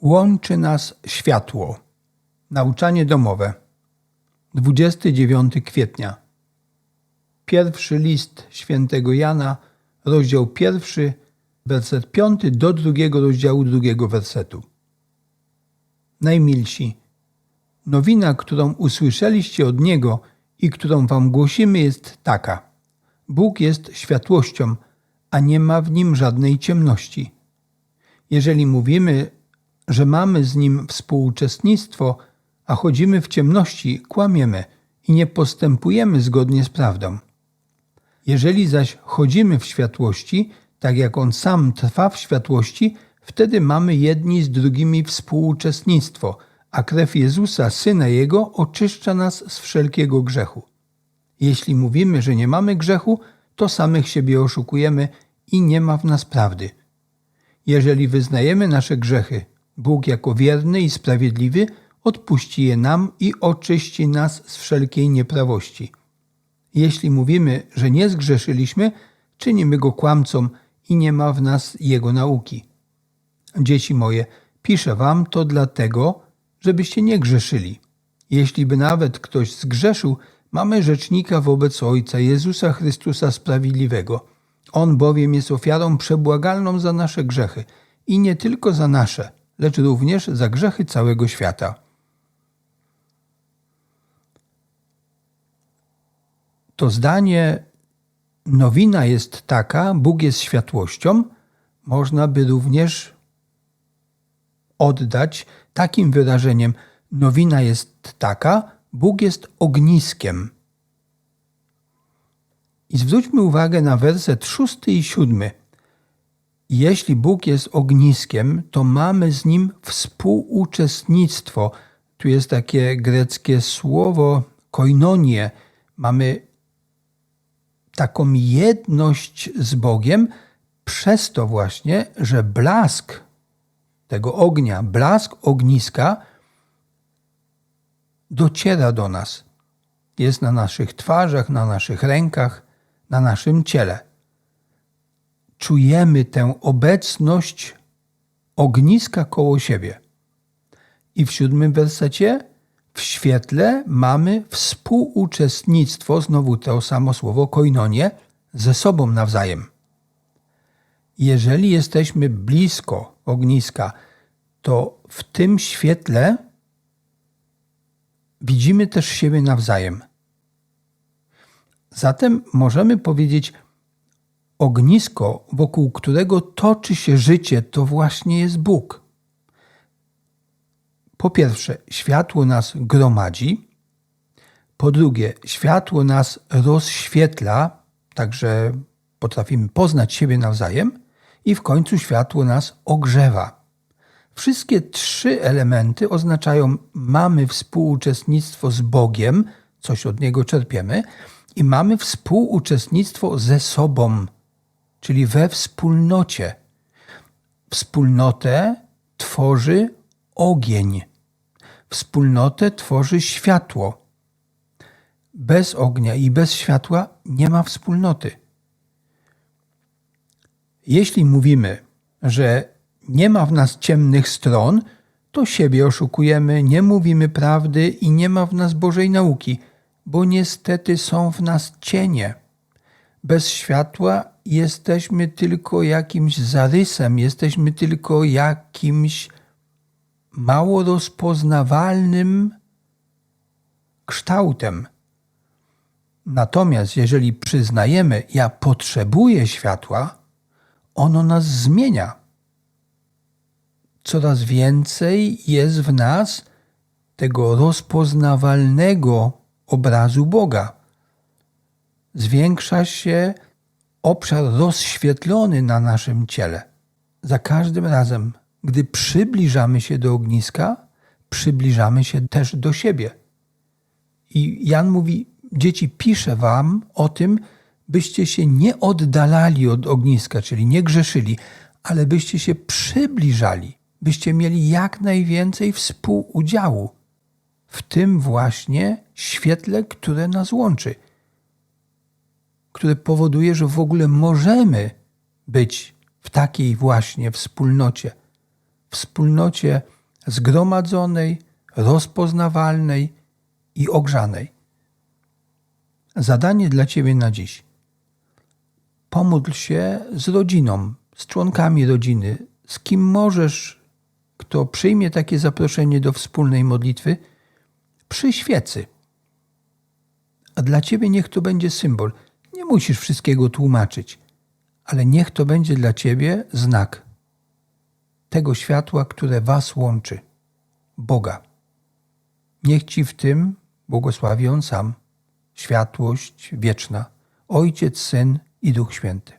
Łączy nas światło. Nauczanie domowe. 29 kwietnia. Pierwszy list świętego Jana, rozdział pierwszy, werset piąty do drugiego rozdziału drugiego wersetu. Najmilsi, nowina, którą usłyszeliście od Niego i którą wam głosimy jest taka. Bóg jest światłością, a nie ma w Nim żadnej ciemności. Jeżeli mówimy, że mamy z Nim współuczestnictwo, a chodzimy w ciemności, kłamiemy i nie postępujemy zgodnie z prawdą. Jeżeli zaś chodzimy w światłości, tak jak On sam trwa w światłości, wtedy mamy jedni z drugimi współuczestnictwo, a krew Jezusa, Syna Jego, oczyszcza nas z wszelkiego grzechu. Jeśli mówimy, że nie mamy grzechu, to samych siebie oszukujemy i nie ma w nas prawdy. Jeżeli wyznajemy nasze grzechy, Bóg jako wierny i sprawiedliwy odpuści je nam i oczyści nas z wszelkiej nieprawości. Jeśli mówimy, że nie zgrzeszyliśmy, czynimy go kłamcą i nie ma w nas jego nauki. Dzieci moje, piszę wam to dlatego, żebyście nie grzeszyli. Jeśli by nawet ktoś zgrzeszył, mamy rzecznika wobec Ojca Jezusa Chrystusa Sprawiedliwego. On bowiem jest ofiarą przebłagalną za nasze grzechy i nie tylko za nasze, lecz również za grzechy całego świata. To zdanie nowina jest taka, Bóg jest światłością, można by również oddać takim wyrażeniem: Nowina jest taka, Bóg jest ogniskiem. I zwróćmy uwagę na werset szósty i siódmy. Jeśli Bóg jest ogniskiem, to mamy z nim współuczestnictwo. Tu jest takie greckie słowo koinonie. Mamy taką jedność z Bogiem przez to właśnie, że blask tego ognia, blask ogniska dociera do nas. Jest na naszych twarzach, na naszych rękach, na naszym ciele. Czujemy tę obecność ogniska koło siebie. I w siódmym wersecie w świetle mamy współuczestnictwo, znowu to samo słowo koinonie, ze sobą nawzajem. Jeżeli jesteśmy blisko ogniska, to w tym świetle widzimy też siebie nawzajem. Zatem możemy powiedzieć, ognisko, wokół którego toczy się życie, to właśnie jest Bóg. Po pierwsze, światło nas gromadzi. Po drugie, światło nas rozświetla, także potrafimy poznać siebie nawzajem. I w końcu światło nas ogrzewa. Wszystkie trzy elementy oznaczają, mamy współuczestnictwo z Bogiem, coś od Niego czerpiemy, i mamy współuczestnictwo ze sobą, czyli we wspólnocie. Wspólnotę tworzy ogień. Wspólnotę tworzy światło. Bez ognia i bez światła nie ma wspólnoty. Jeśli mówimy, że nie ma w nas ciemnych stron, to siebie oszukujemy, nie mówimy prawdy i nie ma w nas Bożej nauki, bo niestety są w nas cienie. Bez światła jesteśmy tylko jakimś zarysem, jesteśmy tylko jakimś mało rozpoznawalnym kształtem. Natomiast jeżeli przyznajemy, ja potrzebuję światła, ono nas zmienia. Coraz więcej jest w nas tego rozpoznawalnego obrazu Boga. Zwiększa się obszar rozświetlony na naszym ciele. Za każdym razem, gdy przybliżamy się do ogniska, przybliżamy się też do siebie. I Jan mówi: Dzieci, piszę wam o tym, byście się nie oddalali od ogniska, czyli nie grzeszyli, ale byście się przybliżali, byście mieli jak najwięcej współudziału w tym właśnie świetle, które nas łączy, które powoduje, że w ogóle możemy być w takiej właśnie wspólnocie, wspólnocie zgromadzonej, rozpoznawalnej i ogrzanej. Zadanie dla Ciebie na dziś. Pomódl się z rodziną, z członkami rodziny, z kim możesz, kto przyjmie takie zaproszenie do wspólnej modlitwy, przy świecy. A dla Ciebie niech to będzie symbol. Nie musisz wszystkiego tłumaczyć, ale niech to będzie dla Ciebie znak tego światła, które Was łączy Boga. Niech Ci w tym błogosławi On sam, światłość wieczna, Ojciec, Syn i Duch Święty.